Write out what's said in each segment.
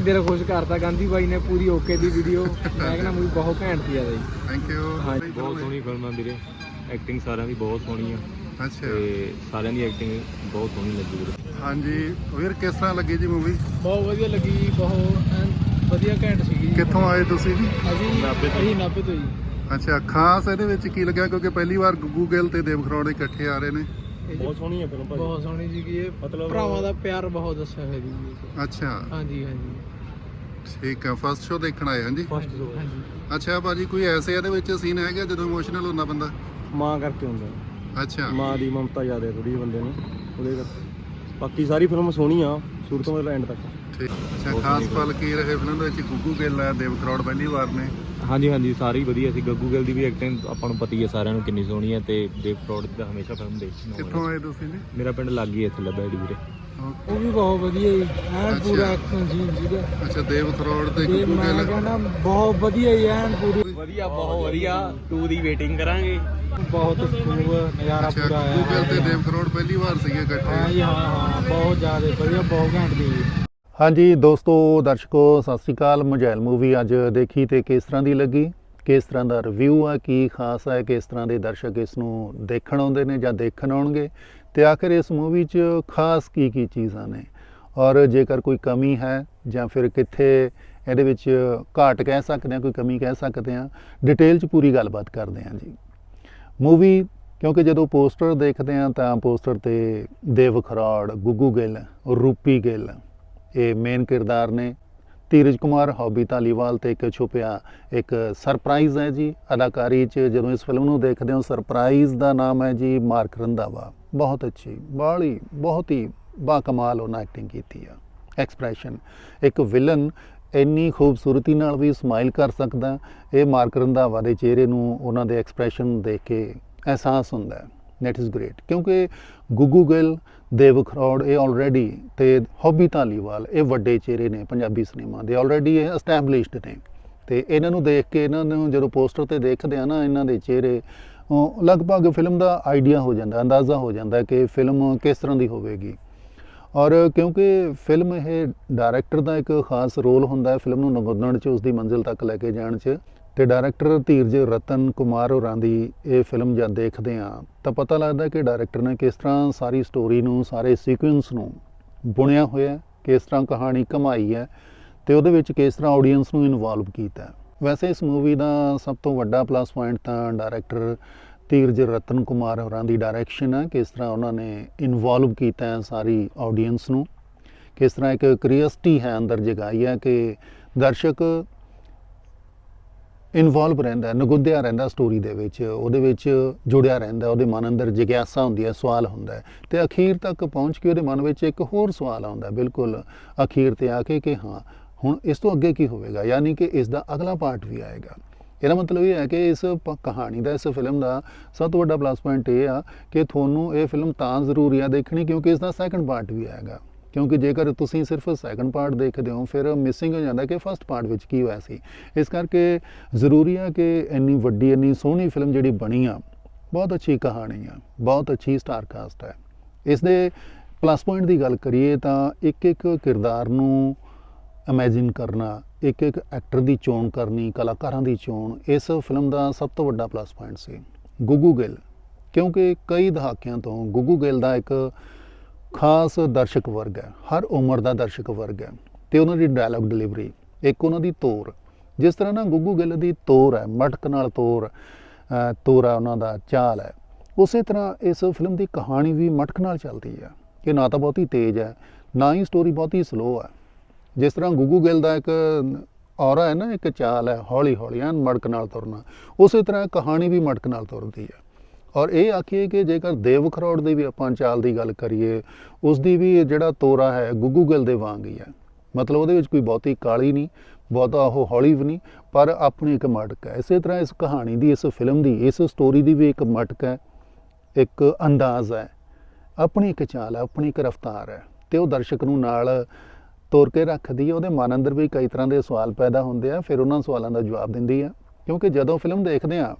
ਦਿਲ ਖੁਸ਼ ਕਰਤਾ। ਗਾਂਧੀ ਬਾਈ ਨੇ ਪੂਰੀ ਓਕੇ ਦੀ ਵੀਡੀਓ ਮੈਂ ਕਹਿੰਦਾ ਮੂਵੀ ਬਹੁਤ ਘੈਂਟ ਸੀ ਆ ਜੀ। ਥੈਂਕ ਯੂ ਹਾਂਜੀ, ਬਹੁਤ ਸੋਹਣੀ ਫਿਲਮ ਆ ਵੀਰੇ। ਐਕਟਿੰਗ ਸਾਰਿਆਂ ਦੀ ਬਹੁਤ ਸੋਹਣੀ ਆ। ਅੱਛਾ। ਤੇ ਸਾਰਿਆਂ ਦੀ ਐਕਟਿੰਗ ਬਹੁਤ ਸੋਹਣੀ ਲੱਗੀ ਵੀਰੇ। ਹਾਂਜੀ ਵੀਰ ਕਿਸ ਤਰ੍ਹਾਂ ਲੱਗੀ ਜੀ ਮੂਵੀ ਬਹੁਤ ਵਧੀਆ ਲੱਗੀ ਜੀ ਬਹੁਤ ਐਨ ਵਧੀਆ ਘੈਂਟ ਸੀਗੀ ਜੀ। ਕਿੱਥੋਂ ਆਏ ਤੁਸੀਂ ਜੀ? ਅਸੀਂ ਨਾਭੇ ਤੋਂ। ਅਸੀਂ ਨਾਭੇ ਤੋਂ ਜੀ। ਅੱਛਾ ਖਾਸ ਇਹਦੇ ਵਿੱਚ ਕੀ ਲੱਗਿਆ? ਕਿਉਂਕਿ ਪਹਿਲੀ ਵਾਰ ਗੁੱਗੂ ਗਿੱਲ ਤੇ ਦੇਵ ਖਰੋੜ ਇਕੱਠੇ ਆ ਰਹੇ ਨੇ। ਬਹੁਤ ਸੋਹਣੀ ਆ ਫਿਲਮ ਭਾਜੀ। ਬਹੁਤ ਸੋਹਣੀ ਸੀਗੀ ਇਹ ਮਤਲਬ- ਭਰਾਵਾਂ ਦਾ ਪਿਆਰ ਬਹੁਤ ਦੱਸਿਆ ਹੋਇਆ ਜੀ ਇਹ। 'ਚ। ਅੱਛਾ। ਹਾਂਜੀ ਹਾਂਜੀ। ਠੀਕ ਆ ਫਸਟ ਸ਼ੋ ਦੇਖਣ ਆਏ ਹਾਂ ਜੀ ਫਸਟ ਤੋਂ ਹਾਂਜੀ। ਅੱਛਾ ਭਾਜੀ ਕੋਈ ਐਸੇ ਇਹਦੇ ਵਿੱਚ ਸੀਨ ਹੈਗਾ ਜਦੋਂ ਇਮੋਸ਼ਨਲ ਹੁੰਦਾ ਬੰਦਾ? ਮਾਂ ਕਰਕੇ ਹੁੰਦਾ। ਅੱਛਾ। ਮਾਂ ਦੀ ਮਮਤਾ ਜ਼ਿਆਦਾ ਥੋੜੀ ਬੰਦੇ ਨੂੰ। ਉਹਦੇ ਕਰਕੇ। ਬਾਕੀ ਸਾਰੀ ਫਿਲਮ ਸੋਹਣੀ ਆ ਸ਼ੁਰੂ ਤੋਂ ਐਂਡ ਤੱਕ। ਅੱਛਾ ਬਹੁਤ ਖਾਸ ਪਲ ਕੀ ਰਹੇ ਫਿਲਮ ਦੇ ਵਿੱਚ? ਗੁੱਗੂ ਗਿੱਲ ਹੈ ਦੇਵ ਖਰੋੜ ਪਹਿਲੀ ਵਾਰ ਨੇ। ਹਾਂਜੀ ਹਾਂਜੀ ਸਾਰੀ ਵਧੀਆ ਸੀ। ਗੱਗੂ ਗਿੱਲ ਦੀ ਵੀ ਐਕਟਿੰਗ ਆਪਾਂ ਨੂੰ ਪਤਾ ਹੀ ਹੈ ਸਾਰਿਆਂ ਨੂੰ ਕਿੰਨੀ ਸੋਹਣੀ ਹੈ ਤੇ ਦੇਵ ਪ੍ਰੋਡ ਦਾ ਹਮੇਸ਼ਾ ਫਿਲਮ ਦੇਖੀ ਕਿੱਥੋਂ ਆਏ ਤੁਸੀਂ ਜੀ? ਮੇਰਾ ਪਿੰਡ ਲੱਗੀ ਇੱਥੇ ਲੱਭਾ ਵੀਰੇ। ਉਹ ਵੀ ਬਹੁਤ ਵਧੀਆ ਜੀ। ਐਨ। ਪੂਰਾ ਐਕਸ਼ਨ ਸੀਨ ਸੀਗਾ ਅੱਛਾ ਦੇਵ ਖਰੋੜ ਤੇ ਗੁੱਗੂ ਮੈਂ ਗਿੱਲ। ਕਹਿੰਦਾ ਬਹੁਤ ਵਧੀਆ ਹੀ ਐਨ ਪੂਰੀ। ਵਧੀਆ ਬਹੁਤ ਵਧੀਆ। 2 ਦੀ ਵੇਟਿੰਗ ਕਰਾਂਗੇ। ਬਹੁਤ ਖੂਬ ਨਜ਼ਾਰਾ ਪੂਰਾ ਗੁੱਗੂ ਗਿੱਲ ਤੇ ਆਇਆ ਦੇਵ ਖਰੋੜ ਪਹਿਲੀ ਵਾਰ ਸੀਗੇ ਹਾਂ ਇਕੱਠੇ ਜੀ ਹਾਂ ਹਾਂ ਬਹੁਤ ਜ਼ਿਆਦਾ ਵਧੀਆ ਬਹੁਤ ਘੈਂਟ ਦੀ ਜੀ। ਹਾਂਜੀ, ਦੋਸਤੋ, ਦਰਸ਼ਕੋ, ਸਤਿ ਸ੍ਰੀ ਅਕਾਲ। ਮੋਬਾਈਲ ਮੂਵੀ ਅੱਜ ਦੇਖੀ ਤੇ ਕਿਸ ਤਰ੍ਹਾਂ ਦੀ ਲੱਗੀ? ਕਿਸ ਤਰ੍ਹਾਂ ਦਾ ਰਿਵਿਊ ਆ? ਕੀ ਖਾਸ ਹੈ ਕਿਸ ਤਰ੍ਹਾਂ ਦੇ ਦਰਸ਼ਕ ਇਸ ਨੂੰ ਦੇਖਣ ਆਉਂਦੇ ਨੇ ਜਾਂ ਦੇਖਣ ਆਉਣਗੇ? ਤੇ ਆਖਿਰ ਇਸ ਮੂਵੀ 'ਚ ਖਾਸ ਕੀ ਕੀ ਚੀਜ਼ਾਂ ਨੇ? ਔਰ ਜੇਕਰ ਕੋਈ ਕਮੀ ਹੈ ਜਾਂ ਫਿਰ ਕਿੱਥੇ ਇਹਦੇ ਵਿੱਚ ਘਾਟ ਕਹਿ ਸਕਦੇ ਹਾਂ, ਕੋਈ ਕਮੀ ਕਹਿ ਸਕਦੇ ਹਾਂ ਡਿਟੇਲ 'ਚ ਪੂਰੀ ਗੱਲਬਾਤ ਕਰਦੇ ਹਾਂ ਜੀ। ਮੂਵੀ, ਕਿਉਂਕਿ ਜਦੋਂ ਪੋਸਟਰ ਦੇਖਦੇ ਹਾਂ ਤਾਂ ਪੋਸਟਰ ਤੇ ਦੇਵ ਖਰਾੜ, ਗੁੱਗੂ ਗਿੱਲ, ਰੂਪੀ ਗਿੱਲ ਇਹ ਮੇਨ ਕਿਰਦਾਰ ਨੇ। ਧੀਰਜ ਕੁਮਾਰ ਹੌਬੀ ਧਾਲੀਵਾਲ ਤੇ ਇੱਕ ਛੁਪਿਆ, ਇੱਕ ਸਰਪ੍ਰਾਈਜ਼ ਹੈ ਜੀ। ਅਦਾਕਾਰੀ 'ਚ ਜਦੋਂ ਇਸ ਫਿਲਮ ਨੂੰ ਦੇਖਦੇ ਹੋ ਸਰਪ੍ਰਾਈਜ਼ ਦਾ ਨਾਮ ਹੈ ਜੀ ਮਾਰਕ ਰੰਧਾਵਾ। ਬਹੁਤ ਅੱਛੀ ਬਾਲੀ ਬਹੁਤ ਹੀ ਬਾ ਕਮਾਲ ਉਹਨਾਂ ਐਕਟਿੰਗ ਕੀਤੀ ਆ। ਐਕਸਪ੍ਰੈਸ਼ਨ ਇੱਕ ਵਿਲਨ ਇੰਨੀ ਖੂਬਸੂਰਤੀ ਨਾਲ ਵੀ ਸਮਾਈਲ ਕਰ ਸਕਦਾ, ਇਹ ਮਾਰਕ ਰੰਧਾਵਾ ਦੇ ਚਿਹਰੇ ਨੂੰ ਉਹਨਾਂ ਦੇ ਐਕਸਪ੍ਰੈਸ਼ਨ ਦੇਖ ਕੇ ਅਹਿਸਾਸ ਹੁੰਦਾ ਹੈ। ਨੈਟ ਇਜ਼ ਗ੍ਰੇਟ ਕਿਉਂਕਿ ਗੁੱਗੂ ਗਿੱਲ ਦੇਵ ਖਰੋੜ ਇਹ ਆਲਰੇਡੀ ਤੇ ਹੌਬੀ ਧਾਲੀਵਾਲ, ਇਹ ਵੱਡੇ ਚਿਹਰੇ ਨੇ ਪੰਜਾਬੀ ਸਿਨੇਮਾ ਦੇ ਆਲਰੇਡੀ ਇਹ ਐਸਟੈਬਲਿਸ਼ਡ ਨੇ। ਤੇ ਇਹਨਾਂ ਨੂੰ ਦੇਖ ਕੇ, ਇਹਨਾਂ ਨੂੰ ਜਦੋਂ ਪੋਸਟਰ ਤੇ ਦੇਖਦੇ ਆ ਨਾ, ਇਹਨਾਂ ਦੇ ਚਿਹਰੇ ਲਗਭਗ ਫਿਲਮ ਦਾ ਆਈਡੀਆ ਹੋ ਜਾਂਦਾ, ਅੰਦਾਜ਼ਾ ਹੋ ਜਾਂਦਾ ਕਿ ਫਿਲਮ ਕਿਸ ਤਰ੍ਹਾਂ ਦੀ ਹੋਵੇਗੀ। ਔਰ ਕਿਉਂਕਿ ਫਿਲਮ ਇਹ ਡਾਇਰੈਕਟਰ ਦਾ ਇੱਕ ਖਾਸ ਰੋਲ ਹੁੰਦਾ ਹੈ ਫਿਲਮ ਨੂੰ ਨਗੋਦਣ 'ਚ ਉਸ ਦੀ ਮੰਜ਼ਿਲ ਤੱਕ ਲੈ ਕੇ ਜਾਣ 'ਚ ਤੇ ਡਾਇਰੈਕਟਰ ਧੀਰਜ ਰਤਨ ਕੁਮਾਰ ਹੋਰਾਂ ਦੀ ਇਹ ਫਿਲਮ ਜਦ ਦੇਖਦੇ ਆ ਤਾਂ ਪਤਾ ਲੱਗਦਾ ਕਿ ਡਾਇਰੈਕਟਰ ਨੇ ਕਿਸ ਤਰ੍ਹਾਂ ਸਾਰੀ ਸਟੋਰੀ ਨੂੰ, ਸਾਰੇ ਸੀਕੁਐਂਸ ਨੂੰ ਬੁਣਿਆ ਹੋਇਆ ਕਿਸ ਤਰ੍ਹਾਂ ਕਹਾਣੀ ਕਮਾਈ ਹੈ ਤੇ ਉਹਦੇ ਵਿੱਚ ਕਿਸ ਤਰ੍ਹਾਂ ਆਡੀਅנס ਨੂੰ ਇਨਵੋਲਵ ਕੀਤਾ ਵੈਸੇ ਇਸ ਮੂਵੀ ਦਾ ਸਭ ਤੋਂ ਵੱਡਾ ਪਲੱਸ ਪੁਆਇੰਟ ਤਾਂ ਡਾਇਰੈਕਟਰ ਧੀਰਜ ਰਤਨ ਕੁਮਾਰ ਹੋਰਾਂ ਦੀ ਡਾਇਰੈਕਸ਼ਨ ਹੈ, ਕਿਸ ਤਰ੍ਹਾਂ ਉਹਨਾਂ ਨੇ ਇਨਵੋਲਵ ਕੀਤਾ ਹੈ ਸਾਰੀ ਆਡੀਅנס ਨੂੰ, ਕਿਸ ਤਰ੍ਹਾਂ ਇੱਕ ਕਰੀਅਸਟੀ ਹੈ ਅੰਦਰ ਜਗਾਈ ਹੈ ਕਿ ਦਰਸ਼ਕ ਇਨਵੋਲਵ ਰਹਿੰਦਾ ਹੈ, ਨਗੁੱਦਿਆ ਰਹਿੰਦਾ ਸਟੋਰੀ ਦੇ ਵਿੱਚ ਉਹਦੇ ਵਿੱਚ ਜੁੜਿਆ ਰਹਿੰਦਾ ਉਹਦੇ ਮਨ ਅੰਦਰ ਜਿਗਿਆਸਾ ਹੁੰਦੀ ਹੈ ਸਵਾਲ ਹੁੰਦਾ ਹੈ। ਤੇ ਅਖੀਰ ਤੱਕ ਪਹੁੰਚ ਕੇ ਉਹਦੇ ਮਨ ਵਿੱਚ ਇੱਕ ਹੋਰ ਸਵਾਲ ਆਉਂਦਾ ਬਿਲਕੁਲ ਅਖੀਰ ਤੇ ਆ ਕੇ ਕਿ ਹਾਂ ਹੁਣ ਇਸ ਤੋਂ ਅੱਗੇ ਕੀ ਹੋਵੇਗਾ? ਯਾਨੀ ਕਿ ਇਸ ਦਾ ਅਗਲਾ ਪਾਰਟ ਵੀ ਆਏਗਾ। ਇਹਦਾ ਮਤਲਬ ਇਹ ਹੈ ਕਿ ਇਸ ਪ- ਕਹਾਣੀ ਦਾ ਇਸ ਫਿਲਮ ਦਾ ਸਭ ਤੋਂ ਵੱਡਾ ਪਲੱਸ ਪੁਆਇੰਟ ਇਹ ਆ ਕਿ ਤੁਹਾਨੂੰ ਇਹ ਫਿਲਮ ਤਾਂ ਜ਼ਰੂਰੀ ਆ ਦੇਖਣੀ ਕਿਉਂਕਿ ਇਸ ਦਾ ਸੈਕੰਡ ਪਾਰਟ ਵੀ ਆਏਗਾ। ਕਿਉਂਕਿ ਜੇਕਰ ਤੁਸੀਂ ਸਿਰਫ ਸੈਕੰਡ ਪਾਰਟ ਦੇਖਦੇ ਹੋ, ਫਿਰ ਮਿਸਿੰਗ ਹੋ ਜਾਂਦਾ ਕਿ ਫਸਟ ਪਾਰਟ ਵਿੱਚ ਕੀ ਹੋਇਆ ਸੀ। ਇਸ ਕਰਕੇ ਜ਼ਰੂਰੀ ਆ ਕਿ ਇੰਨੀ ਵੱਡੀ, ਇੰਨੀ ਸੋਹਣੀ ਫਿਲਮ ਜਿਹੜੀ ਬਣੀ ਆ, ਬਹੁਤ ਅੱਛੀ ਕਹਾਣੀ ਆ, ਬਹੁਤ ਅੱਛੀ ਸਟਾਰ ਕਾਸਟ ਹੈ ਇਸ ਦੇ ਪਲੱਸ ਪੁਆਇੰਟ ਦੀ ਗੱਲ ਕਰੀਏ ਤਾਂ ਇੱਕ ਇੱਕ ਕਿਰਦਾਰ ਨੂੰ ਇਮੇਜਿਨ ਕਰਨਾ, ਇੱਕ ਇੱਕ ਐਕਟਰ ਦੀ ਚੋਣ ਕਰਨੀ, ਕਲਾਕਾਰਾਂ ਦੀ ਚੋਣ, ਇਸ ਫਿਲਮ ਦਾ ਸਭ ਤੋਂ ਵੱਡਾ ਪਲੱਸ ਪੁਆਇੰਟ ਸੀ। ਗੁੱਗੂ ਗਿੱਲ, ਕਿਉਂਕਿ ਕਈ ਦਹਾਕਿਆਂ ਤੋਂ ਗੁੱਗੂ ਗਿੱਲ ਦਾ ਇੱਕ ਖਾਸ ਦਰਸ਼ਕ ਵਰਗ ਹੈ, ਹਰ ਉਮਰ ਦਾ ਦਰਸ਼ਕ ਵਰਗ ਹੈ। ਤੇ ਉਹਨਾਂ ਦੀ ਡਾਇਲੌਗ ਡਿਲੀਵਰੀ ਇੱਕ ਉਹਨਾਂ ਦੀ ਤੋਰ। ਜਿਸ ਤਰ੍ਹਾਂ ਨਾ ਗੁੱਗੂ ਗਿੱਲ ਦੀ ਤੋਰ ਹੈ, ਮਟਕ ਨਾਲ ਤੋਰ ਤੋਰਾ ਉਹਨਾਂ ਦਾ ਚਾਲ ਹੈ। ਉਸੇ ਤਰ੍ਹਾਂ ਇਸ ਫਿਲਮ ਦੀ ਕਹਾਣੀ ਵੀ ਮਟਕ ਨਾਲ ਚੱਲਦੀ ਹੈ। ਕਿ ਨਾ ਤਾਂ ਬਹੁਤੀ ਤੇਜ਼ ਹੈ, ਨਾ ਹੀ ਸਟੋਰੀ ਬਹੁਤੀ ਸਲੋ ਹੈ। ਜਿਸ ਤਰ੍ਹਾਂ ਗੁੱਗੂ ਗਿੱਲ ਦਾ ਇੱਕ ਔਰਾ ਹੈ ਨਾ, ਇੱਕ ਚਾਲ ਹੈ ਹੌਲੀ ਹੌਲੀ ਐਨ ਮਟਕ ਨਾਲ ਤੁਰਨਾ। ਉਸੇ ਤਰ੍ਹਾਂ ਕਹਾਣੀ ਵੀ ਮਟਕ ਨਾਲ ਤੁਰਦੀ ਹੈ। ਔਰ ਇਹ ਆਖੀਏ ਕਿ ਜੇਕਰ ਦੇਵ ਖਰੋੜ ਦੀ ਵੀ ਆਪਾਂ ਚਾਲ ਦੀ ਗੱਲ ਕਰੀਏ ਉਸ ਦੀ ਵੀ ਜਿਹੜਾ ਤੋਰਾ ਹੈ, ਗੁੱਗੂ ਦੇ ਵਾਂਗ ਹੀ ਹੈ। ਮਤਲਬ ਉਹਦੇ ਵਿੱਚ ਕੋਈ ਬਹੁਤੀ ਕਾਲੀ ਨਹੀਂ, ਬਹੁਤਾ ਉਹ ਹੌਲੀ ਵੀ ਨਹੀਂ, ਪਰ ਆਪਣੀ ਇੱਕ ਮਟਕ ਹੈ। ਇਸੇ ਤਰ੍ਹਾਂ ਇਸ ਕਹਾਣੀ ਦੀ, ਇਸ ਫਿਲਮ ਦੀ, ਇਸ ਸਟੋਰੀ ਦੀ ਵੀ ਇੱਕ ਮਟਕ ਹੈ, ਇੱਕ ਅੰਦਾਜ਼ ਹੈ। ਆਪਣੀ ਇੱਕ ਚਾਲ ਹੈ, ਆਪਣੀ ਇੱਕ ਰਫ਼ਤਾਰ ਹੈ। ਤੇ ਉਹ ਦਰਸ਼ਕ ਨੂੰ ਨਾਲ ਤੋਰ ਕੇ ਰੱਖਦੀ ਹੈ। ਉਹਦੇ ਮਨ ਅੰਦਰ ਵੀ ਕਈ ਤਰ੍ਹਾਂ ਦੇ ਸਵਾਲ ਪੈਦਾ ਹੁੰਦੇ ਆ, ਫਿਰ ਉਹਨਾਂ ਸਵਾਲਾਂ ਦਾ ਜਵਾਬ ਦਿੰਦੀ ਆ ਕਿਉਂਕਿ ਜਦੋਂ ਫਿਲਮ ਦੇਖਦੇ ਆ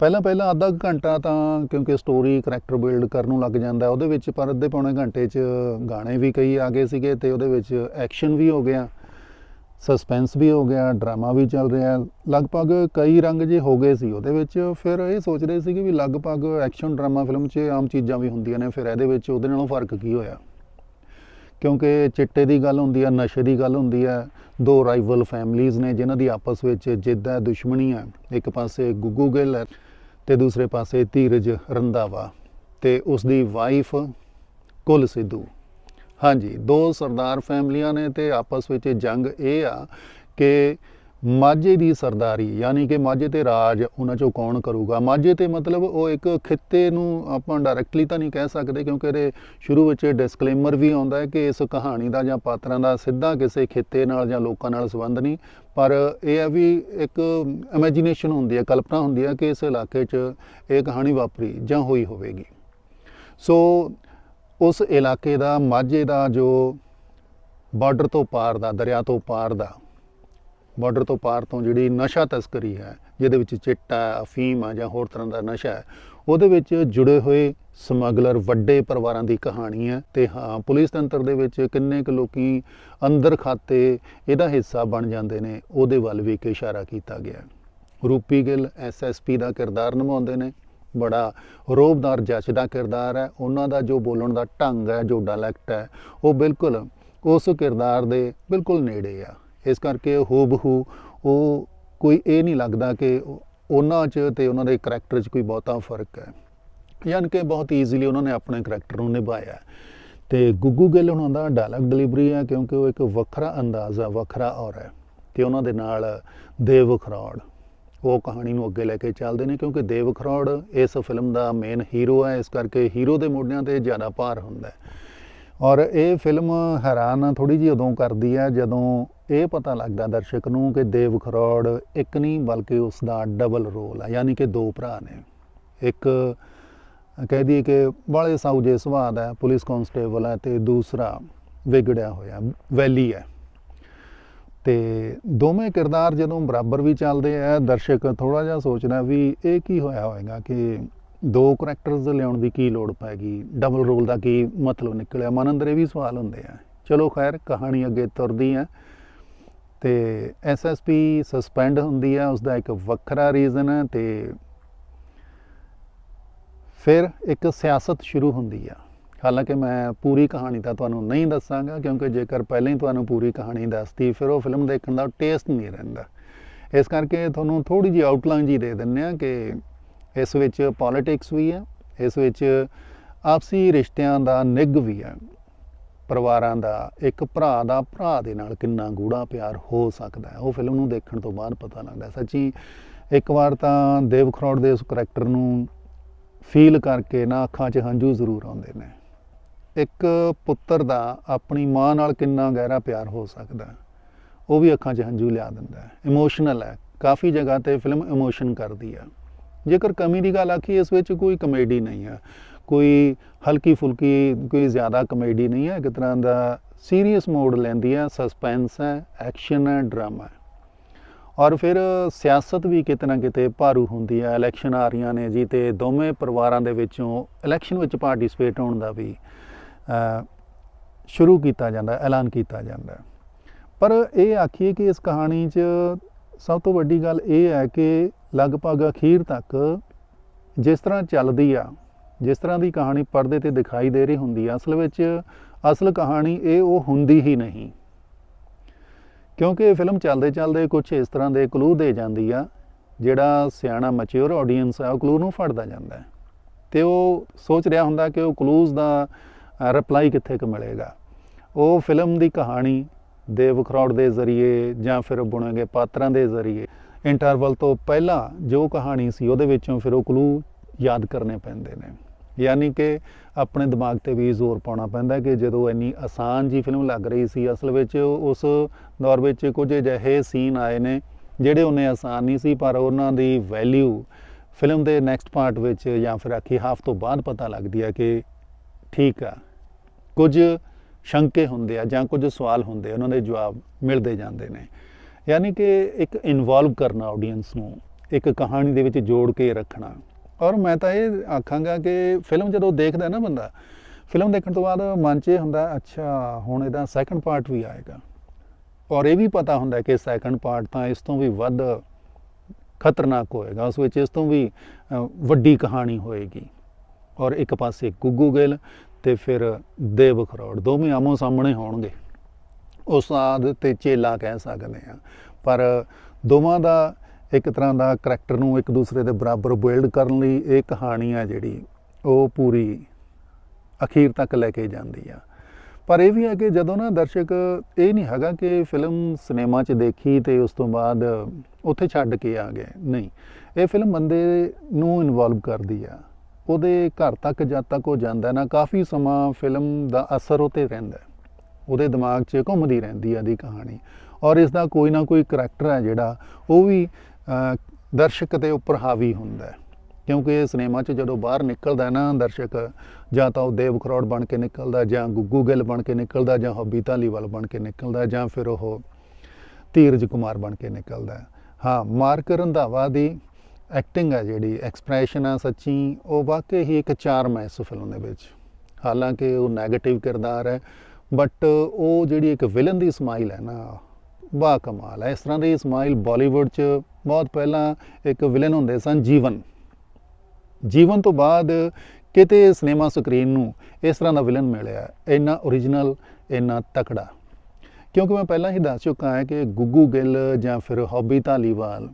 ਪਹਿਲਾਂ ਪਹਿਲਾਂ ਅੱਧਾ ਘੰਟਾ ਤਾਂ ਕਿਉਂਕਿ ਸਟੋਰੀ ਕਰੈਕਟਰ ਬਿਲਡ ਕਰਨ ਨੂੰ ਲੱਗ ਜਾਂਦਾ ਉਹਦੇ ਵਿੱਚ ਪਰ ਅੱਧੇ ਪੌਣੇ ਘੰਟੇ 'ਚ ਗਾਣੇ ਵੀ ਕਈ ਆ ਗਏ ਸੀਗੇ ਤੇ ਉਹਦੇ ਵਿੱਚ ਐਕਸ਼ਨ ਵੀ ਹੋ ਗਿਆ ਸਸਪੈਂਸ ਵੀ ਹੋ ਗਿਆ ਡਰਾਮਾ ਵੀ ਚੱਲ ਰਿਹਾ, ਲਗਭਗ ਕਈ ਰੰਗ ਜੇ ਹੋ ਗਏ ਸੀ, ਉਹਦੇ ਵਿੱਚ ਫਿਰ ਇਹ ਸੋਚ ਰਹੇ ਸੀ ਕਿ ਵੀ ਲਗਭਗ ਐਕਸ਼ਨ ਡਰਾਮਾ ਫਿਲਮ 'ਚ ਆਮ ਚੀਜ਼ਾਂ ਵੀ ਹੁੰਦੀਆਂ ਨੇ, ਫਿਰ ਇਹਦੇ ਵਿੱਚ ਉਹਦੇ ਨਾਲੋਂ ਫ਼ਰਕ ਕੀ ਹੋਇਆ? ਕਿਉਂਕਿ ਚਿੱਟੇ ਦੀ ਗੱਲ ਹੁੰਦੀ ਹੈ, ਨਸ਼ੇ ਦੀ ਗੱਲ ਹੁੰਦੀ ਹੈ, ਦੋ ਰਾਈਵਲ ਫੈਮਲੀਆਂ ਨੇ, ਜਿਨ੍ਹਾਂ ਦੀ ਆਪਸ ਵਿੱਚ ਜਿੱਦ ਹੈ, ਦੁਸ਼ਮਣੀ ਹੈ, ਇੱਕ ਪਾਸੇ ਗੁੱਗੂ ਗਿੱਲ ਹੈ ਤੇ ਦੂਸਰੇ ਪਾਸੇ ਧੀਰਜ ਰੰਧਾਵਾ ਤੇ ਉਸ ਦੀ ਵਾਈਫ ਕੁਲ ਸਿੱਧੂ। ਹਾਂਜੀ, ਦੋ ਸਰਦਾਰ ਫੈਮਲੀਆਂ ਨੇ ਤੇ ਆਪਸ ਵਿੱਚ ਜੰਗ ਇਹ ਆ ਕਿ ਮਾਝੇ ਦੀ ਸਰਦਾਰੀ, ਯਾਨੀ ਕਿ ਮਾਝੇ ਤੇ ਰਾਜ, ਉਹਨਾਂ ਚੋਂ ਕੌਣ ਕਰੂਗਾ? ਮਾਝੇ ਤੇ ਮਤਲਬ ਉਹ ਇੱਕ ਖਿੱਤੇ ਨੂੰ ਆਪਾਂ ਡਾਇਰੈਕਟਲੀ ਤਾਂ ਨਹੀਂ ਕਹਿ ਸਕਦੇ ਕਿਉਂਕਿ ਇਹਦੇ ਸ਼ੁਰੂ ਵਿੱਚ ਡਿਸਕਲੇਮਰ ਵੀ ਆਉਂਦਾ ਹੈ ਕਿ ਇਸ ਕਹਾਣੀ ਦਾ ਜਾਂ ਪਾਤਰਾਂ ਦਾ ਸਿੱਧਾ ਕਿਸੇ ਖਿੱਤੇ ਨਾਲ ਜਾਂ ਲੋਕਾਂ ਨਾਲ ਸੰਬੰਧ ਨਹੀਂ। ਪਰ ਇਹ ਹੈ ਵੀ ਇੱਕ ਇਮੇਜਿਨੇਸ਼ਨ ਹੁੰਦੀ ਹੈ, ਕਲਪਨਾ ਹੁੰਦੀ ਹੈ ਕਿ ਇਸ ਇਲਾਕੇ 'ਚ ਇਹ ਕਹਾਣੀ ਵਾਪਰੀ ਜਾਂ ਹੋਈ ਹੋਵੇਗੀ। ਸੋ ਉਸ ਇਲਾਕੇ ਦਾ, ਮਾਝੇ ਦਾ ਜੋ ਬਾਰਡਰ ਤੋਂ ਪਾਰ ਦਾ, ਦਰਿਆ ਤੋਂ ਪਾਰ ਦਾ, ਬਾਰਡਰ ਤੋਂ ਪਾਰ ਤੋਂ ਜਿਹੜੀ ਨਸ਼ਾ ਤਸਕਰੀ ਹੈ ਜਿਹਦੇ ਵਿੱਚ ਚਿੱਟਾ, ਅਫੀਮ ਆ ਜਾਂ ਹੋਰ ਤਰ੍ਹਾਂ ਦਾ ਨਸ਼ਾ ਹੈ, ਉਹਦੇ ਵਿੱਚ ਜੁੜੇ ਹੋਏ ਸਮਗਲਰ ਵੱਡੇ ਪਰਿਵਾਰਾਂ ਦੀ ਕਹਾਣੀ ਹੈ ਤੇ ਹਾਂ, ਪੁਲਿਸ ਤੰਤਰ ਦੇ ਵਿੱਚ ਕਿੰਨੇ ਕੁ ਲੋਕੀ ਅੰਦਰ ਖਾਤੇ ਇਹਦਾ ਹਿੱਸਾ ਬਣ ਜਾਂਦੇ ਨੇ, ਉਹਦੇ ਵੱਲ ਵੀ ਇੱਕ ਇਸ਼ਾਰਾ ਕੀਤਾ ਗਿਆ। ਰੂਪੀ ਗਿੱਲ ਐਸਐਸਪੀ ਦਾ ਕਿਰਦਾਰ ਨਿਭਾਉਂਦੇ ਨੇ, ਬੜਾ ਰੋਬਦਾਰ, ਜੱਜ ਦਾ ਕਿਰਦਾਰ ਹੈ, ਉਹਨਾਂ ਦਾ ਜੋ ਬੋਲਣ ਦਾ ਢੰਗ ਹੈ, ਜੋ ਡਾਇਲੈਕਟ ਹੈ, ਉਹ ਬਿਲਕੁਲ ਉਸ ਕਿਰਦਾਰ ਦੇ ਬਿਲਕੁਲ ਨੇੜੇ ਆ। ਇਸ ਕਰਕੇ ਹੂਬਹੂ ਉਹ ਕੋਈ ਇਹ ਨਹੀਂ ਲੱਗਦਾ ਕਿ ਉਹਨਾਂ 'ਚ ਤੇ ਉਹਨਾਂ ਦੇ ਕਰੈਕਟਰ 'ਚ ਕੋਈ ਬਹੁਤਾ ਫ਼ਰਕ ਹੈ ਯਾਨੀ ਕਿ ਬਹੁਤ ਈਜ਼ੀਲੀ ਉਹਨਾਂ ਨੇ ਆਪਣੇ ਕਰੈਕਟਰ ਨੂੰ ਨਿਭਾਇਆ ਹੈ। ਤੇ ਗੁੱਗੂ ਗਿੱਲ ਉਹਨਾਂ ਦਾ ਡਾਇਲੌਗ ਡਿਲੀਵਰੀ ਹੈ ਕਿਉਂਕਿ ਉਹ ਇੱਕ ਵੱਖਰਾ ਅੰਦਾਜ਼ ਹੈ, ਵੱਖਰਾ ਔਰ ਹੈ ਤੇ ਉਹਨਾਂ ਦੇ ਨਾਲ ਦੇਵ ਖਰੋੜ, ਉਹ ਕਹਾਣੀ ਨੂੰ ਅੱਗੇ ਲੈ ਕੇ ਚੱਲਦੇ ਨੇ ਕਿਉਂਕਿ ਦੇਵ ਖਰੋੜ ਇਸ ਫਿਲਮ ਦਾ ਮੇਨ ਹੀਰੋ ਹੈ, ਇਸ ਕਰਕੇ ਹੀਰੋ ਦੇ ਮੋਢਿਆਂ ਤੇ ਜ਼ਿਆਦਾ ਭਾਰ ਹੁੰਦਾ ਹੈ ਔਰ ਇਹ ਫਿਲਮ ਹੈਰਾਨ ਥੋੜੀ ਜਿਹੀ ਉਦੋਂ ਕਰਦੀ ਹੈ ਜਦੋਂ ਇਹ ਪਤਾ ਲੱਗਦਾ ਦਰਸ਼ਕ ਨੂੰ ਕਿ ਦੇਵ ਖਰੋੜ ਇੱਕ ਨਹੀਂ ਬਲਕਿ ਉਸ ਦਾ ਡਬਲ ਰੋਲ ਹੈ ਯਾਨੀ ਕਿ ਦੋ ਭਰਾ ਨੇ। ਇੱਕ ਕਹਿ ਦਈਏ ਕਿ ਬਾਲੇ ਸਾਊਜੇ ਸੁਭਾਅ ਦਾ ਹੈ, ਪੁਲਿਸ ਕਾਂਸਟੇਬਲ ਹੈ ਤੇ ਦੂਸਰਾ ਵਿਗੜਿਆ ਹੋਇਆ ਵੈਲੀ ਹੈ। ਤੇ ਦੋਵੇਂ ਕਿਰਦਾਰ ਜਦੋਂ ਬਰਾਬਰ ਵੀ ਚੱਲਦੇ ਆ ਦਰਸ਼ਕ ਥੋੜਾ ਜਿਹਾ ਸੋਚਦਾ ਵੀ ਇਹ ਕੀ ਹੋਇਆ ਹੋਵੇਗਾ ਕਿ ਦੋ ਕਰੈਕਟਰਸ ਲਿਆਉਣ ਦੀ ਕੀ ਲੋੜ ਪੈ ਗਈ? ਡਬਲ ਰੋਲ ਦਾ ਕੀ ਮਤਲਬ ਨਿਕਲਿਆ? ਮਨ ਅੰਦਰ ਇਹ ਵੀ ਸਵਾਲ ਹੁੰਦੇ ਆ। ਚਲੋ ਖੈਰ, ਕਹਾਣੀ ਅੱਗੇ ਤੁਰਦੀ ਹੈ ਤੇ ਐਸਐਸਪੀ ਸਸਪੈਂਡ ਹੁੰਦੀ ਹੈ ਉਸ ਦਾ ਇੱਕ ਵੱਖਰਾ ਰੀਜ਼ਨ ਹੈ ਤੇ ਫਿਰ ਇੱਕ ਸਿਆਸਤ ਸ਼ੁਰੂ ਹੁੰਦੀ ਆ। ਹਾਲਾਂਕਿ ਮੈਂ ਪੂਰੀ ਕਹਾਣੀ ਤਾਂ ਤੁਹਾਨੂੰ ਨਹੀਂ ਦੱਸਾਂਗਾ, ਕਿਉਂਕਿ ਜੇਕਰ ਪਹਿਲਾਂ ਹੀ ਤੁਹਾਨੂੰ ਪੂਰੀ ਕਹਾਣੀ ਦੱਸਤੀ, ਫਿਰ ਉਹ ਫਿਲਮ ਦੇਖਣ ਦਾ ਟੇਸਟ ਨਹੀਂ ਰਹਿੰਦਾ। ਇਸ ਕਰਕੇ ਤੁਹਾਨੂੰ ਥੋੜੀ ਜਿਹੀ ਆਊਟਲਾਈਨ ਜੀ ਦੇ ਦਿੰਨੇ ਆ ਕਿ ਇਸ ਵਿੱਚ ਪੋਲਿਟਿਕਸ ਵੀ ਹੈ, ਇਸ ਵਿੱਚ ਆਪਸੀ ਰਿਸ਼ਤਿਆਂ ਦਾ ਨਿੱਘ ਵੀ ਹੈ। ਪਰਿਵਾਰਾਂ ਦਾ, ਇੱਕ ਭਰਾ ਦਾ ਭਰਾ ਦੇ ਨਾਲ ਕਿੰਨਾ ਗੂੜਾ ਪਿਆਰ ਹੋ ਸਕਦਾ ਹੈ, ਉਹ ਫਿਲਮ ਨੂੰ ਦੇਖਣ ਤੋਂ ਬਾਅਦ ਪਤਾ ਲੱਗਦਾ ਸੱਚੀ, ਇੱਕ ਵਾਰ ਤਾਂ ਦੇਵ ਖਰੋੜ ਦੇ ਉਸ ਕਰੈਕਟਰ ਨੂੰ ਫੀਲ ਕਰਕੇ ਨਾ ਅੱਖਾਂ 'ਚ ਹੰਝੂ ਜ਼ਰੂਰ ਆਉਂਦੇ ਨੇ। ਇੱਕ ਪੁੱਤਰ ਦਾ ਆਪਣੀ ਮਾਂ ਨਾਲ ਕਿੰਨਾ ਗਹਿਰਾ ਪਿਆਰ ਹੋ ਸਕਦਾ ਉਹ ਵੀ ਅੱਖਾਂ 'ਚ ਹੰਝੂ ਲਿਆ ਦਿੰਦਾ ਹੈ। ਇਮੋਸ਼ਨਲ ਹੈ, ਕਾਫੀ ਜਗ੍ਹਾ ਤੇ ਫਿਲਮ ਇਮੋਸ਼ਨ ਕਰਦੀ ਹੈ। ਜੇਕਰ ਕਮੀ ਦੀ ਗੱਲ ਆਖੀ ਇਸ ਵਿੱਚ ਕੋਈ ਕਮੇਡੀ ਨਹੀਂ ਹੈ। ਕੋਈ ਹਲਕੀ ਫੁਲਕੀ, ਕੋਈ ਜ਼ਿਆਦਾ ਕਮੇਡੀ ਨਹੀਂ ਹੈ। ਇੱਕ ਤਰ੍ਹਾਂ ਦਾ ਸੀਰੀਅਸ ਮੋਡ ਲੈਂਦੀ ਹੈ। ਸਸਪੈਂਸ ਹੈ ਐਕਸ਼ਨ ਹੈ ਡਰਾਮਾ ਹੈ। ਔਰ ਫਿਰ ਸਿਆਸਤ ਵੀ ਕਿਤੇ ਨਾ ਕਿਤੇ ਭਾਰੂ ਹੁੰਦੀ ਹੈ। ਇਲੈਕਸ਼ਨ ਆ ਰਹੀਆਂ ਨੇ ਜੀ ਤੇ ਦੋਵੇਂ ਪਰਿਵਾਰਾਂ ਦੇ ਵਿੱਚੋਂ ਇਲੈਕਸ਼ਨ ਵਿੱਚ ਪਾਰਟਿਸਿਪੇਟ ਹੋਣ ਦਾ ਵੀ ਸ਼ੁਰੂ ਕੀਤਾ ਜਾਂਦਾ, ਐਲਾਨ ਕੀਤਾ ਜਾਂਦਾ ਪਰ ਇਹ ਆਖੀਏ ਕਿ ਇਸ ਕਹਾਣੀ 'ਚ ਸਭ ਤੋਂ ਵੱਡੀ ਗੱਲ ਇਹ ਹੈ ਕਿ ਲਗਭਗ ਅਖੀਰ ਤੱਕ ਜਿਸ ਤਰ੍ਹਾਂ ਚੱਲਦੀ ਆ, ਜਿਸ ਤਰ੍ਹਾਂ ਦੀ ਕਹਾਣੀ ਪਰਦੇ ਤੇ ਦਿਖਾਈ ਦੇ ਰਹੀ ਹੁੰਦੀ ਆ, ਅਸਲ ਵਿੱਚ ਅਸਲ ਕਹਾਣੀ ਇਹ ਉਹ ਹੁੰਦੀ ਹੀ ਨਹੀਂ। ਕਿਉਂਕਿ ਇਹ ਫਿਲਮ ਚੱਲਦੇ ਚੱਲਦੇ ਕੁਝ ਇਸ ਤਰ੍ਹਾਂ ਦੇ ਕਲੂ ਦੇ ਜਾਂਦੀ ਆ, ਜਿਹੜਾ ਸਿਆਣਾ ਮੈਚੁਰ ਆਡੀਅנס ਆ, ਉਹ ਕਲੂ ਨੂੰ ਫੜਦਾ ਜਾਂਦਾ ਹੈ। ਤੇ ਉਹ ਸੋਚ ਰਿਹਾ ਹੁੰਦਾ ਕਿ ਉਹ ਕਲੂਜ਼ ਦਾ ਰਿਪਲਾਈ ਕਿੱਥੇ ਕੁ ਮਿਲੇਗਾ। ਉਹ ਫਿਲਮ ਦੀ ਕਹਾਣੀ ਦੇ ਖਰੋੜ ਦੇ ਜ਼ਰੀਏ ਜਾਂ ਫਿਰ ਬੁਣੇ ਗਏ ਪਾਤਰਾਂ ਦੇ ਜ਼ਰੀਏ ਇੰਟਰਵਲ ਤੋਂ ਪਹਿਲਾਂ ਜੋ ਕਹਾਣੀ ਸੀ ਉਹਦੇ ਵਿੱਚੋਂ ਫਿਰ ਉਹ ਕਲੂ ਯਾਦ ਕਰਨੇ ਪੈਂਦੇ ਨੇ। ਯਾਨੀ ਕਿ ਆਪਣੇ ਦਿਮਾਗ ਤੇ ਵੀ ਜ਼ੋਰ ਪਾਉਣਾ ਪੈਂਦਾ ਕਿ ਜਦੋਂ ਇੰਨੀ ਆਸਾਨ ਜੀ ਫਿਲਮ ਲੱਗ ਰਹੀ ਸੀ, ਅਸਲ ਵਿੱਚ ਉਸ ਦੌਰ ਵਿੱਚ ਕੁਝ ਅਜਿਹੇ ਸੀਨ ਆਏ ਨੇ ਜਿਹੜੇ ਉਹਨੇ ਆਸਾਨ ਨਹੀਂ ਸੀ, ਪਰ ਉਹਨਾਂ ਦੀ ਵੈਲਿਊ ਫਿਲਮ ਦੇ ਨੈਕਸਟ ਪਾਰਟ ਵਿੱਚ ਜਾਂ ਫਿਰ ਆਖੀ ਹਾਫ ਤੋਂ ਬਾਅਦ ਪਤਾ ਲੱਗਦੀ ਹੈ ਕਿ ਠੀਕ ਆ। ਕੁਝ ਸ਼ੰਕੇ ਹੁੰਦੇ ਆ ਜਾਂ ਕੁਝ ਸਵਾਲ ਹੁੰਦੇ ਉਹਨਾਂ ਦੇ ਜਵਾਬ ਮਿਲਦੇ ਜਾਂਦੇ ਨੇ। ਯਾਨੀ ਕਿ ਇੱਕ ਇਨਵੋਲਵ ਕਰਨਾ ਆਡੀਅנס ਨੂੰ, ਇੱਕ ਕਹਾਣੀ ਦੇ ਵਿੱਚ ਜੋੜ ਕੇ ਰੱਖਣਾ। ਔਰ ਮੈਂ ਤਾਂ ਇਹ ਆਖਾਂਗਾ ਕਿ ਫਿਲਮ ਜਦੋਂ ਦੇਖਦਾ ਨਾ ਬੰਦਾ ਫਿਲਮ ਦੇਖਣ ਤੋਂ ਬਾਅਦ ਮਨ 'ਚ ਇਹ ਹੁੰਦਾ, ਅੱਛਾ, ਹੁਣ ਇਹਦਾ ਸੈਕੰਡ ਪਾਰਟ ਵੀ ਆਏਗਾ। ਔਰ ਇਹ ਵੀ ਪਤਾ ਹੁੰਦਾ ਕਿ ਸੈਕੰਡ ਪਾਰਟ ਤਾਂ ਇਸ ਤੋਂ ਵੀ ਵੱਧ ਖਤਰਨਾਕ ਹੋਏਗਾ, ਉਸ ਵਿੱਚ ਇਸ ਤੋਂ ਵੀ ਵੱਡੀ ਕਹਾਣੀ ਹੋਏਗੀ। ਔਰ ਇੱਕ ਪਾਸੇ ਗੁੱਗੂ ਗਿੱਲ ਤੇ ਫਿਰ ਦੇਵ ਖਰੋੜ, ਦੋਵੇਂ ਆਮੋ ਸਾਹਮਣੇ ਹੋਣਗੇ। ਉਸਤਾਦ ਤੇ ਚੇਲਾ ਕਹਿ ਸਕਦੇ ਆ ਪਰ ਦੋਵਾਂ ਦਾ ਇੱਕ ਤਰ੍ਹਾਂ ਦਾ ਕਰੈਕਟਰ ਨੂੰ ਇੱਕ ਦੂਸਰੇ ਦੇ ਬਰਾਬਰ ਬਿਲਡ ਕਰਨ ਲਈ ਇਹ ਕਹਾਣੀ ਆ ਜਿਹੜੀ, ਉਹ ਪੂਰੀ ਅਖੀਰ ਤੱਕ ਲੈ ਕੇ ਜਾਂਦੀ ਆ। ਪਰ ਇਹ ਵੀ ਹੈ ਕਿ ਜਦੋਂ ਨਾ ਦਰਸ਼ਕ ਇਹ ਨਹੀਂ ਹੈਗਾ ਕਿ ਫਿਲਮ ਸਿਨੇਮਾ 'ਚ ਦੇਖੀ ਤੇ ਉਸ ਤੋਂ ਬਾਅਦ ਉੱਥੇ ਛੱਡ ਕੇ ਆ ਗਏ। ਨਹੀਂ, ਇਹ ਫਿਲਮ ਬੰਦੇ ਨੂੰ ਇਨਵੋਲਵ ਕਰਦੀ ਆ। ਉਹਦੇ ਘਰ ਤੱਕ ਜਦ ਤੱਕ ਉਹ ਜਾਂਦਾ ਨਾ, ਕਾਫੀ ਸਮਾਂ ਫਿਲਮ ਦਾ ਅਸਰ ਉਤੇ ਰਹਿੰਦਾ। ਉਹਦੇ ਦਿਮਾਗ 'ਚ ਘੁੰਮਦੀ ਰਹਿੰਦੀ ਆ ਦੀ ਕਹਾਣੀ। ਔਰ ਇਸ ਦਾ ਕੋਈ ਨਾ ਕੋਈ ਕਰੈਕਟਰ ਹੈ ਜਿਹੜਾ, ਉਹ ਵੀ ਦਰਸ਼ਕ ਦੇ ਉੱਪਰ ਹਾਵੀ ਹੁੰਦਾ ਹੈ। ਕਿਉਂਕਿ ਇਹ ਸਿਨੇਮਾ 'ਚ ਜਦੋਂ ਬਾਹਰ ਨਿਕਲਦਾ ਨਾ ਦਰਸ਼ਕ, ਜਾਂ ਤਾਂ ਉਹ ਦੇਵ ਖਰੋੜ ਬਣ ਕੇ ਨਿਕਲਦਾ, ਜਾਂ ਗੁੱਗੂ ਗਿੱਲ ਬਣ ਕੇ ਨਿਕਲਦਾ, ਜਾਂ ਹੱਬੀ ਧਾਲੀਵਾਲ ਬਣ ਕੇ ਨਿਕਲਦਾ, ਜਾਂ ਫਿਰ ਉਹ ਧੀਰਜ ਕੁਮਾਰ ਬਣ ਕੇ ਨਿਕਲਦਾ ਹਾਂ। ਮਾਰਕ ਰੰਧਾਵਾ ਦੀ ਐਕਟਿੰਗ ਹੈ ਜਿਹੜੀ ਐਕਸਪ੍ਰੈਸ਼ਨ ਆ ਸੱਚੀ, ਉਹ ਵਾਕਈ ਹੀ ਇੱਕ ਚਾਰਮ ਹੈ ਇਸ ਫਿਲਮ ਦੇ ਵਿੱਚ। ਹਾਲਾਂਕਿ ਉਹ 네ਗੇਟਿਵ ਕਿਰਦਾਰ ਹੈ ਬਟ ਉਹ ਜਿਹੜੀ ਇੱਕ ਵਿਲਨ ਦੀ ਸਮਾਈਲ ਹੈ ਨਾ ਬਾ ਕਮਾਲ ਹੈ। ਇਸ ਤਰ੍ਹਾਂ ਦੀ ਸਮਾਈਲ ਬਾਲੀਵੁੱਡ 'ਚ ਬਹੁਤ ਪਹਿਲਾਂ ਇੱਕ ਵਿਲਨ ਹੁੰਦੇ ਸਨ, ਜੀਵਨ। ਜੀਵਨ ਤੋਂ ਬਾਅਦ ਕਿਤੇ ਸਿਨੇਮਾ ਸਕਰੀਨ ਨੂੰ ਇਸ ਤਰ੍ਹਾਂ ਦਾ ਵਿਲਨ ਮਿਲਿਆ, ਇੰਨਾ origignal ਇੰਨਾ ਤਕੜਾ। ਕਿਉਂਕਿ ਮੈਂ ਪਹਿਲਾਂ ਹੀ ਦੱਸ ਚੁੱਕਾ ਹਾਂ ਕਿ ਗੁੱਗੂ ਗਿੱਲ ਜਾਂ ਫਿਰ ਹੌਬੀ ਧਾਲੀਵਾਲ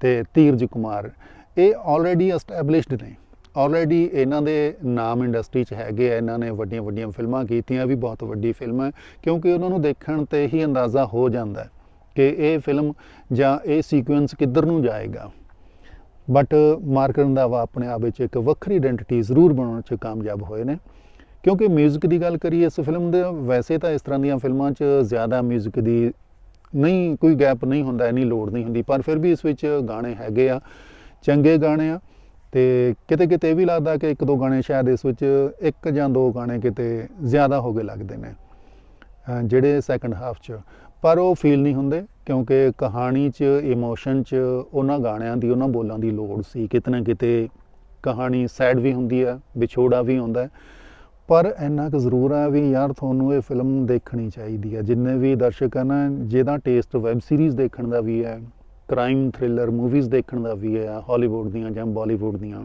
ਤੇ ਧੀਰਜ ਕੁਮਾਰ, ਇਹ ਆਲਰੇਡੀ ਐਸਟੈਬਲਿਸ਼ਡ ਨੇ। ਆਲਰੇਡੀ ਇਹਨਾਂ ਦੇ ਨਾਮ ਇੰਡਸਟਰੀ 'ਚ ਹੈਗੇ ਆ ਇਹਨਾਂ ਨੇ ਵੱਡੀਆਂ ਵੱਡੀਆਂ ਫਿਲਮਾਂ ਕੀਤੀਆਂ ਵੀ ਬਹੁਤ ਵੱਡੀ ਫਿਲਮ ਹੈ ਕਿਉਂਕਿ ਉਹਨਾਂ ਨੂੰ ਦੇਖਣ ਤੇ ਹੀ ਅੰਦਾਜ਼ਾ ਹੋ ਜਾਂਦਾ ਹੈ ਕਿ ਇਹ ਫਿਲਮ ਜਾਂ ਇਹ ਸੀਕੁਐਂਸ ਕਿੱਧਰ ਨੂੰ ਜਾਏਗਾ ਬਟ ਮਾਰਕ ਰੰਧਾਵਾ ਆਪਣੇ ਆਪ ਵਿੱਚ ਇੱਕ ਵੱਖਰੀ ਆਇਡੈਂਟੀਟੀ ਜ਼ਰੂਰ ਬਣਾਉਣ 'ਚ ਕਾਮਯਾਬ ਹੋਏ ਨੇ ਕਿਉਂਕਿ 뮤직 ਦੀ ਗੱਲ ਕਰੀਏ ਇਸ ਫਿਲਮ ਦੇ ਵੈਸੇ ਤਾਂ ਇਸ ਤਰ੍ਹਾਂ ਦੀਆਂ ਫਿਲਮਾਂ 'ਚ ਜ਼ਿਆਦਾ 뮤직 ਦੀ ਨਹੀਂ ਕੋਈ ਗੈਪ ਨਹੀਂ ਹੁੰਦਾ ਇੰਨੀ ਲੋੜ ਨਹੀਂ ਹੁੰਦੀ ਪਰ ਫਿਰ ਵੀ ਇਸ ਵਿੱਚ ਗਾਣੇ ਹੈਗੇ ਆ ਚੰਗੇ ਗਾਣੇ ਆ ਤੇ ਕਿਤੇ ਕਿਤੇ ਇਹ ਵੀ ਲੱਗਦਾ ਕਿ ਇੱਕ ਦੋ ਗਾਣੇ ਸ਼ਾਇਦ ਇਸ ਵਿੱਚ ਇੱਕ ਜਾਂ ਦੋ ਗਾਣੇ ਕਿਤੇ ਜ਼ਿਆਦਾ ਹੋ ਗਏ ਲੱਗਦੇ ਨੇ ਜਿਹੜੇ ਸੈਕੰਡ ਹਾਫ 'ਚ। ਪਰ ਉਹ ਫੀਲ ਨਹੀਂ ਹੁੰਦੇ ਕਿਉਂਕਿ ਕਹਾਣੀ 'ਚ ਇਮੋਸ਼ਨ 'ਚ, ਉਹਨਾਂ ਗਾਣਿਆਂ ਦੀ, ਉਹਨਾਂ ਬੋਲਾਂ ਦੀ ਲੋੜ ਸੀ। ਕਿਤੇ ਨਾ ਕਿਤੇ ਕਹਾਣੀ ਸੈਡ ਵੀ ਹੁੰਦੀ ਹੈ, ਵਿਛੋੜਾ ਵੀ ਹੁੰਦਾ ਪਰ ਇੰਨਾ ਕੁ ਜ਼ਰੂਰ ਆ ਵੀ ਯਾਰ ਤੁਹਾਨੂੰ ਇਹ ਫਿਲਮ ਦੇਖਣੀ ਚਾਹੀਦੀ ਹੈ। ਜਿੰਨੇ ਵੀ ਦਰਸ਼ਕ ਹਨ ਜਿਹਦਾ ਟੇਸਟ ਵੈਬ ਸੀਰੀਜ਼ ਦੇਖਣ ਦਾ ਵੀ ਹੈ ਕ੍ਰਾਈਮ ਥ੍ਰਿਲਰ ਮੂਵੀਜ਼ ਦੇਖਣ ਦਾ ਵੀ ਹੈ ਹਾਲੀਵੁੱਡ ਦੀਆਂ ਜਾਂ ਬਾਲੀਵੁੱਡ ਦੀਆਂ।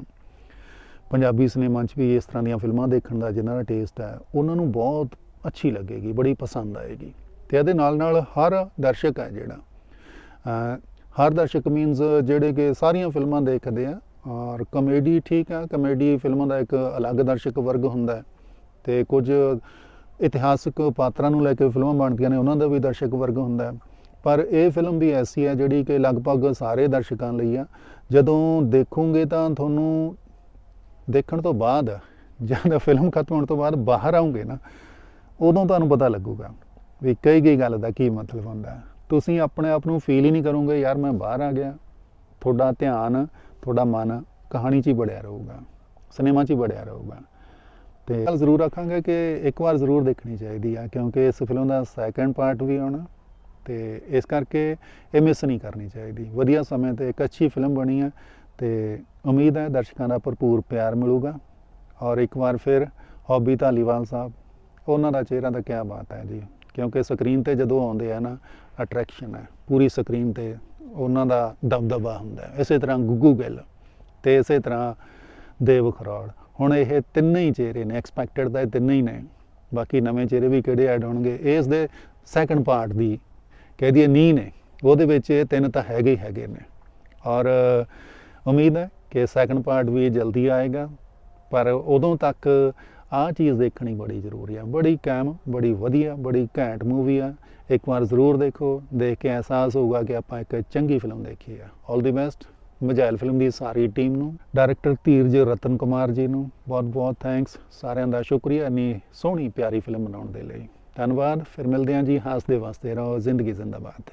ਪੰਜਾਬੀ ਸਿਨੇਮਾ 'ਚ ਵੀ ਇਸ ਤਰ੍ਹਾਂ ਦੀਆਂ ਫਿਲਮਾਂ ਦੇਖਣ ਦਾ ਜਿਨ੍ਹਾਂ ਦਾ ਟੇਸਟ ਹੈ ਉਹਨਾਂ ਨੂੰ ਬਹੁਤ ਅੱਛੀ ਲੱਗੇਗੀ, ਬੜੀ ਪਸੰਦ ਆਏਗੀ। ਤੇ ਇਹਦੇ ਨਾਲ ਨਾਲ ਹਰ ਦਰਸ਼ਕ ਹੈ ਜਿਹੜਾ। ਹਰ ਦਰਸ਼ਕ ਮੀਨਸ ਜਿਹੜੇ ਕਿ ਸਾਰੀਆਂ ਫਿਲਮਾਂ ਦੇਖਦੇ ਆ, ਔਰ ਕਮੇਡੀ ਠੀਕ ਆ ਕਮੇਡੀ ਫਿਲਮਾਂ ਦਾ ਇੱਕ ਅਲੱਗ ਦਰਸ਼ਕ ਵਰਗ ਹੁੰਦਾ ਹੈ। ਤੇ ਕੁਝ ਇਤਿਹਾਸਕ ਪਾਤਰਾਂ ਨੂੰ ਲੈ ਕੇ ਫਿਲਮਾਂ ਬਣਦੀਆਂ ਨੇ, ਉਹਨਾਂ ਦਾ ਵੀ ਦਰਸ਼ਕ ਵਰਗ ਹੁੰਦਾ ਹੈ। ਪਰ ਇਹ ਫਿਲਮ ਵੀ ਐਸੀ ਹੈ ਜਿਹੜੀ ਕਿ ਲਗਭਗ ਸਾਰੇ ਦਰਸ਼ਕਾਂ ਲਈ ਆ। ਜਦੋਂ ਦੇਖੋਗੇ ਤਾਂ ਤੁਹਾਨੂੰ ਦੇਖਣ ਤੋਂ ਬਾਅਦ ਜਦੋਂ ਫਿਲਮ ਖਤਮ ਹੋਣ ਤੋਂ ਬਾਅਦ ਬਾਹਰ ਆਉਂਗੇ ਨਾ, ਉਦੋਂ ਤੁਹਾਨੂੰ ਪਤਾ ਲੱਗੂਗਾ ਵੀ ਕਈ ਕਈ ਗੱਲ ਦਾ ਕੀ ਮਤਲਬ ਹੁੰਦਾ ਤੁਸੀਂ ਆਪਣੇ ਆਪ ਨੂੰ ਫੀਲ ਹੀ ਨਹੀਂ ਕਰੋਗੇ, ਯਾਰ ਮੈਂ ਬਾਹਰ ਆ ਗਿਆ। ਤੁਹਾਡਾ ਧਿਆਨ, ਤੁਹਾਡਾ ਮਨ ਕਹਾਣੀ 'ਚ ਹੀ ਬੜਿਆ ਰਹੂਗਾ ਸਿਨੇਮਾ 'ਚ ਹੀ ਬੜਿਆ ਰਹੂਗਾ। ਤੇ ਗੱਲ ਜ਼ਰੂਰ ਆਖਾਂਗੇ ਕਿ ਇੱਕ ਵਾਰ ਜ਼ਰੂਰ ਦੇਖਣੀ ਚਾਹੀਦੀ ਆ, ਕਿਉਂਕਿ ਇਸ ਫਿਲਮ ਦਾ ਸੈਕੰਡ ਪਾਰਟ ਵੀ ਆਉਣਾ ਤੇ ਇਸ ਕਰਕੇ ਇਹ ਮਿਸ ਨਹੀਂ ਕਰਨੀ ਚਾਹੀਦੀ। ਵਧੀਆ ਸਮੇਂ ਤੇ ਇੱਕ ਅੱਛੀ ਫਿਲਮ ਬਣੀ ਹੈ ਤੇ ਉਮੀਦ ਹੈ ਦਰਸ਼ਕਾਂ ਦਾ ਭਰਪੂਰ ਪਿਆਰ ਮਿਲੂਗਾ। ਔਰ ਇੱਕ ਵਾਰ ਫਿਰ ਹੌਬੀ ਧਾਲੀਵਾਲ ਸਾਹਿਬ, ਉਹਨਾਂ ਦਾ ਚਿਹਰਾ ਤਾਂ ਕਿਆ ਬਾਤ ਹੈ ਜੀ। ਕਿਉਂਕਿ ਸਕਰੀਨ ਤੇ ਜਦੋਂ ਆਉਂਦੇ ਆ ਨਾ ਅਟਰੈਕਸ਼ਨ ਹੈ। ਪੂਰੀ ਸਕਰੀਨ ਤੇ ਉਹਨਾਂ ਦਾ ਦਬਦਬਾ ਹੁੰਦਾ ਇਸੇ ਤਰ੍ਹਾਂ ਗੁੱਗੂ ਗਿੱਲ ਤੇ ਇਸੇ ਤਰ੍ਹਾਂ ਦੇਵ ਖਰੋੜ ਹੁਣ ਇਹ ਤਿੰਨੇ ਹੀ ਚਿਹਰੇ ਨੇ ਐਕਸਪੈਕਟਡ ਤਾਂ ਇਹ ਤਿੰਨੇ ਹੀ ਨੇ। ਬਾਕੀ ਨਵੇਂ ਚਿਹਰੇ ਵੀ ਕਿਹੜੇ ਐਡ ਹੋਣਗੇ, ਇਸ ਦੇ ਸੈਕੰਡ ਪਾਰਟ ਦੀ ਕਹਿ ਦਈਏ ਨੀ ਨੇ, ਉਹਦੇ ਵਿੱਚ ਇਹ ਤਿੰਨ ਤਾਂ ਹੈਗੇ ਹੀ ਹੈਗੇ ਨੇ। ਔਰ ਉਮੀਦ ਹੈ ਕਿ ਸੈਕੰਡ ਪਾਰਟ ਵੀ ਜਲਦੀ ਆਏਗਾ, ਪਰ ਉਦੋਂ ਤੱਕ ਆਹ ਚੀਜ਼ ਦੇਖਣੀ ਬੜੀ ਜ਼ਰੂਰੀ ਆ। ਬੜੀ ਕਾਇਮ ਬੜੀ ਵਧੀਆ, ਬੜੀ ਘੈਂਟ ਮੂਵੀ ਆ। ਇੱਕ ਵਾਰ ਜ਼ਰੂਰ ਦੇਖੋ, ਦੇਖ ਕੇ ਅਹਿਸਾਸ ਹੋਊਗਾ ਕਿ ਆਪਾਂ ਇੱਕ ਚੰਗੀ ਫਿਲਮ ਦੇਖੀ ਆ। 올 ਦੀ ਬੈਸਟ ਮਜਾਇਲ ਫਿਲਮ ਦੀ ਸਾਰੀ ਟੀਮ ਨੂੰ ਡਾਇਰੈਕਟਰ ਧੀਰਜ ਰਤਨ ਕੁਮਾਰ ਜੀ ਨੂੰ। ਬਹੁਤ ਬਹੁਤ ਥੈਂਕਸ ਸਾਰਿਆਂ ਦਾ ਸ਼ੁਕਰੀਆ, ਇੰਨੀ ਸੋਹਣੀ ਪਿਆਰੀ ਫਿਲਮ ਬਣਾਉਣ ਦੇ ਲਈ। ਧੰਨਵਾਦ ਫਿਰ ਮਿਲਦੇ ਹਾਂ ਜੀ ਹਾਸਦੇ ਵਾਸਤੇ ਰਹੋ ਜ਼ਿੰਦਗੀ ਜ਼ਿੰਦਾਬਾਦ।